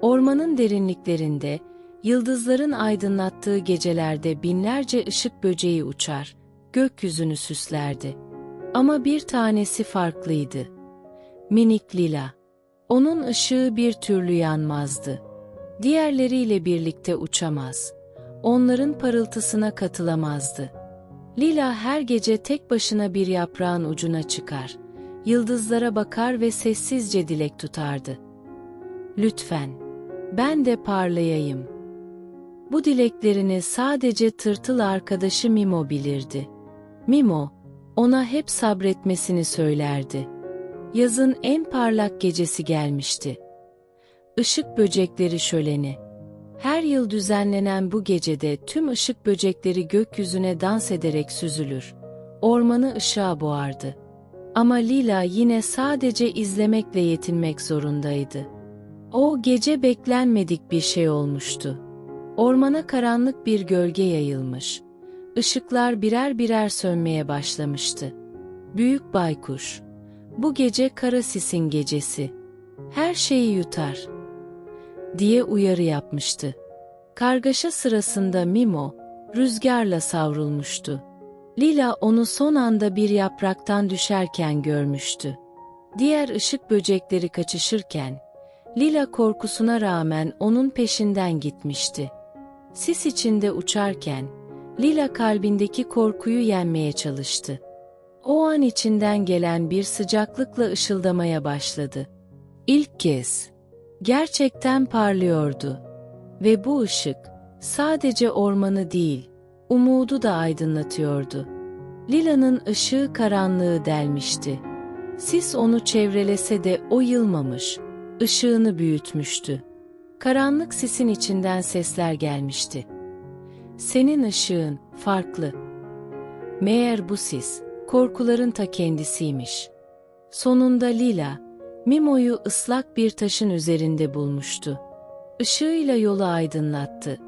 Ormanın derinliklerinde, yıldızların aydınlattığı gecelerde binlerce ışık böceği uçar, gökyüzünü süslerdi. Ama bir tanesi farklıydı. Minik Lila. Onun ışığı bir türlü yanmazdı. Diğerleriyle birlikte uçamaz. Onların parıltısına katılamazdı. Lila her gece tek başına bir yaprağın ucuna çıkar. Yıldızlara bakar ve sessizce dilek tutardı. Lütfen, ben de parlayayım. Bu dileklerini sadece tırtıl arkadaşı Mimo bilirdi. Mimo, ona hep sabretmesini söylerdi. Yazın en parlak gecesi gelmişti. Işık böcekleri şöleni. Her yıl düzenlenen bu gecede tüm ışık böcekleri gökyüzüne dans ederek süzülür. Ormanı ışığa boğardı. Ama Lila yine sadece izlemekle yetinmek zorundaydı. O gece beklenmedik bir şey olmuştu. Ormana karanlık bir gölge yayılmış. Işıklar birer birer sönmeye başlamıştı. Büyük baykuş. Bu gece kara sisin gecesi. Her şeyi yutar. Diye uyarı yapmıştı. Kargaşa sırasında Mimo, rüzgarla savrulmuştu. Lila onu son anda bir yapraktan düşerken görmüştü. Diğer ışık böcekleri kaçışırken, Lila korkusuna rağmen onun peşinden gitmişti. Sis içinde uçarken, Lila kalbindeki korkuyu yenmeye çalıştı. O an içinden gelen bir sıcaklıkla ışıldamaya başladı. İlk kez. Gerçekten parlıyordu. Ve bu ışık, sadece ormanı değil, umudu da aydınlatıyordu. Lila'nın ışığı karanlığı delmişti. Sis onu çevrelese de o yılmamış, ışığını büyütmüştü. Karanlık sisin içinden sesler gelmişti. Senin ışığın farklı. Meğer bu sis, korkuların ta kendisiymiş. Sonunda Lila, Mimo'yu ıslak bir taşın üzerinde bulmuştu. Işığıyla yolu aydınlattı.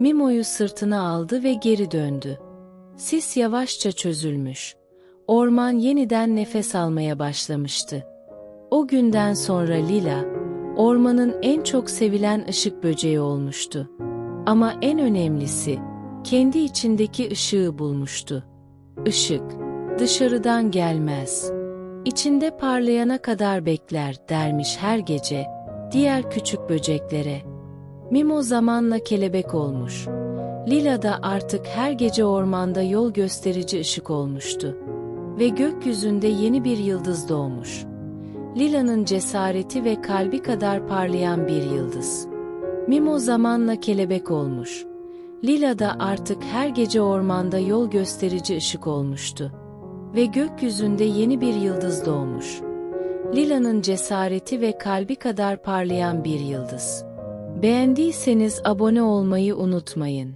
Mimo'yu sırtına aldı ve geri döndü. Sis yavaşça çözülmüş. Orman yeniden nefes almaya başlamıştı. O günden sonra Lila, ormanın en çok sevilen ışık böceği olmuştu. Ama en önemlisi, kendi içindeki ışığı bulmuştu. Işık, dışarıdan gelmez. İçinde parlayana kadar bekler dermiş her gece, diğer küçük böceklere. Mimo zamanla kelebek olmuş. Lila da artık her gece ormanda yol gösterici ışık olmuştu. Ve gökyüzünde yeni bir yıldız doğmuş. Lila'nın cesareti ve kalbi kadar parlayan bir yıldız. Mimo zamanla kelebek olmuş. Lila da artık her gece ormanda yol gösterici ışık olmuştu. Ve gökyüzünde yeni bir yıldız doğmuş. Lila'nın cesareti ve kalbi kadar parlayan bir yıldız. Beğendiyseniz abone olmayı unutmayın.